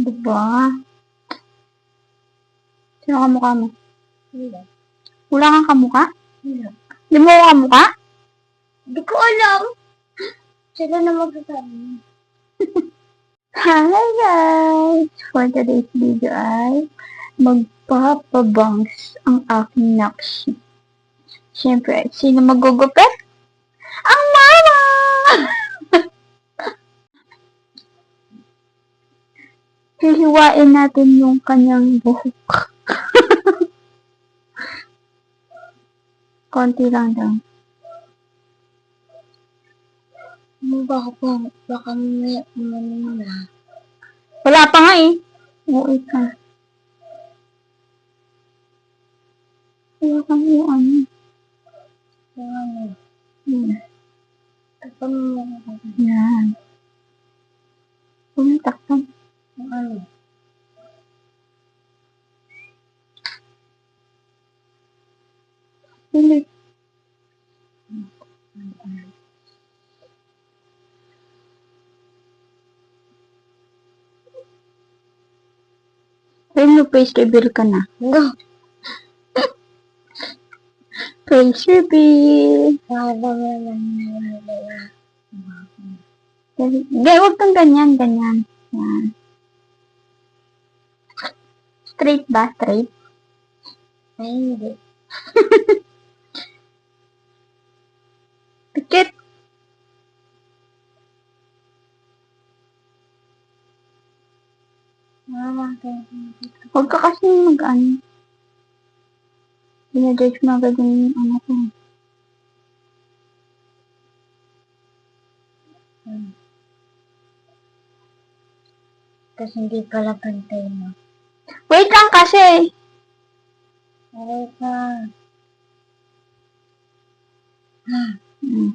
Diba? Sino kamukha mo? Hindi. Wala kang kamukha? Hindi. Di mo kamukha? Hindi ko alam. Sila na magsasabi. Hi guys! For today's video ay magpapabangs ang aking nakshi. Siyempre, sino magugupit? Ang mama! Hihiwain natin yung kanyang buhok. Konti lang daw. Ano ba ako pa? Baka may umano na. Wala pa nga eh. Oo, ka. Wala kang yung ano. Yung ano. Hmm. Tapos mo. Yan. Ayun mo, face reveal ka na. Go! Face reveal. Hindi, huwag kang ganyan, ganyan. Yan. Straight ba? Straight? Ay, hindi. Huwag ka kasi mag-ano. Dinajudge mo agad yung ano ko. Tapos hindi pala pantay mo. Wait lang kasi. Aray ka. Hmm.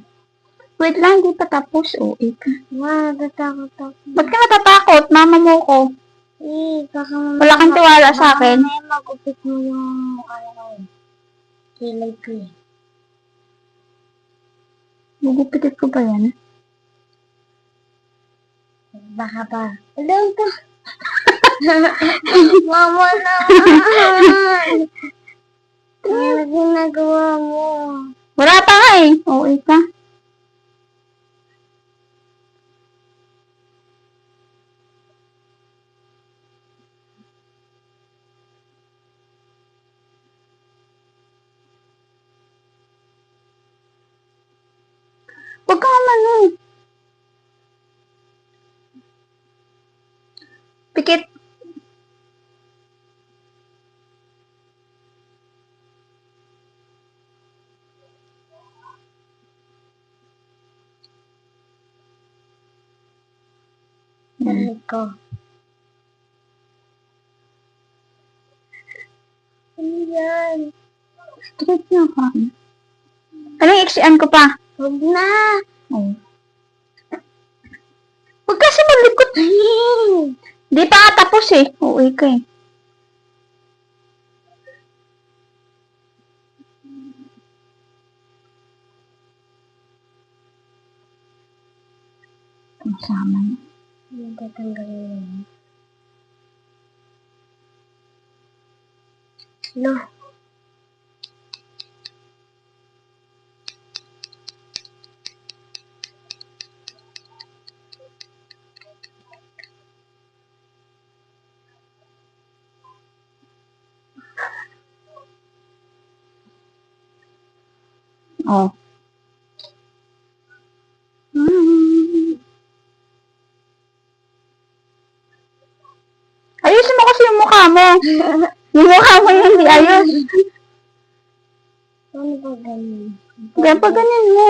Wait lang, di pa tapos. O, eh ka. Ma, natatakot ako. Ba't ka natatakot? Mama mo ko. Eh, baka mamaya... Wala kang tiwala sa akin. Baka mamaya magupit mo yung, ano, kilay ko eh. Gugupitit ko ba yan? Baka pa. Alam ka. Mama na. Ano ginagawa mo? Wala pa nga eh. O, eh ka. Huwag ka naman eh. Pikit. Ko. Ano yan? Straight na ka. Anong iksian ko pa? Huwag na. Oh. Huwag kasi malikot. Di pa nga tapos eh. Uuwi ka eh. Kasama na. Hindi tatanggalin yun. No. Oh. Ayusin mo kasi yung mukha mo. yung mukha mo yung hindi ayos. Ano ba ganun? Kaya pa ganyan mo.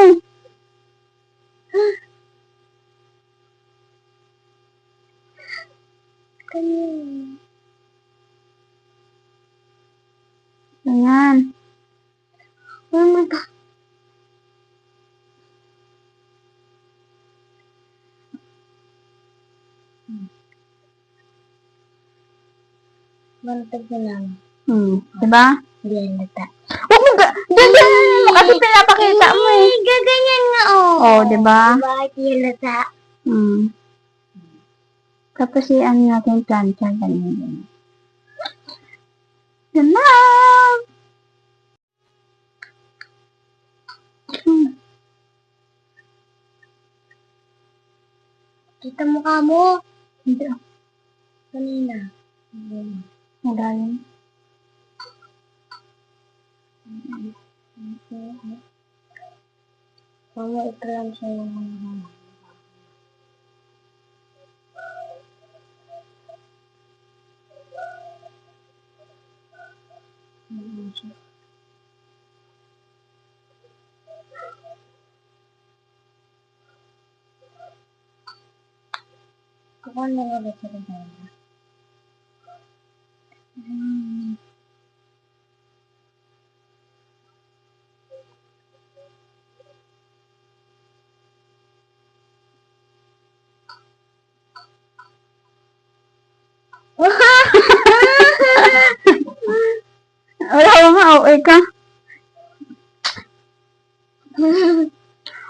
Ganyan. Ayan. Ano ba? Mantag na lang. Hmm. Diba? Hindi halata. Huwag mo ga... Ganyan mo kasi pinapakita mo eh. gaganyan nga oh. Oh, diba? Bakit halata? Hmm. Tapos i-ano natin plancha. Ganyan. Yan na! Hmm. Kita mukha mo. Hindi ah. Kanina. Ayun. Wala yun. Mama, ito lang siya yung mga Ayun Hmm. Wala ka nga, OA ka.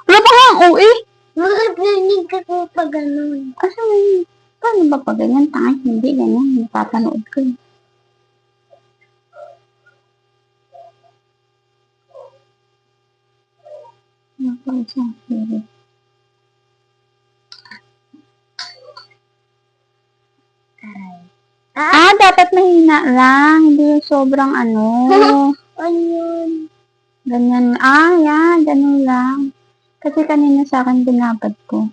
Wala pa nga ang OA. Makapaninig ka po pa ganun. Asa yun? Paano ba pag ganyan? Tangay, hindi ganyan. Napapanood ko. eh. Ano pa isang series? Aray. Ah, dapat mahina lang. Hindi yung sobrang ano. Ayun. Ganyan. Ah, yan. Ganun lang. Kasi kanina sa akin binabad ko.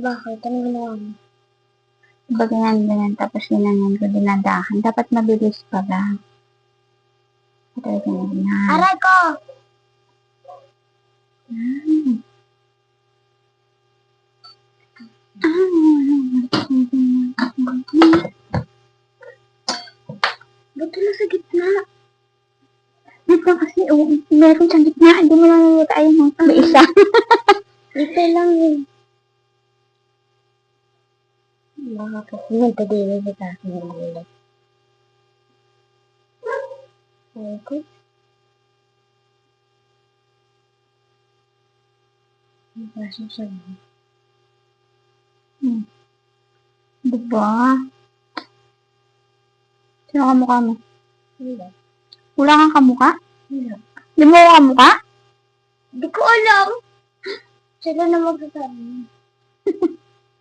Bakit? Ano ginawa mo? Diba ganyan, ganyan. Tapos ginanyan ko dinadahan. Dapat mabilis pala. Ito yung ganyan. Aray ko! Hmm. Ba't wala sa gitna? Dito kasi, oh, meron sa gitna. Hindi mo lang nalita ayun. oh. May isa. Ito lang yun. Mga kasi nagtadili sa takin ng ulit. Aray ko. Kaso siya. Diba? Sino kamukha mo? Hindi. Wala kang kamukha? Hindi. Hindi mo kamukha? Hindi ko alam. Sila na magsasabi.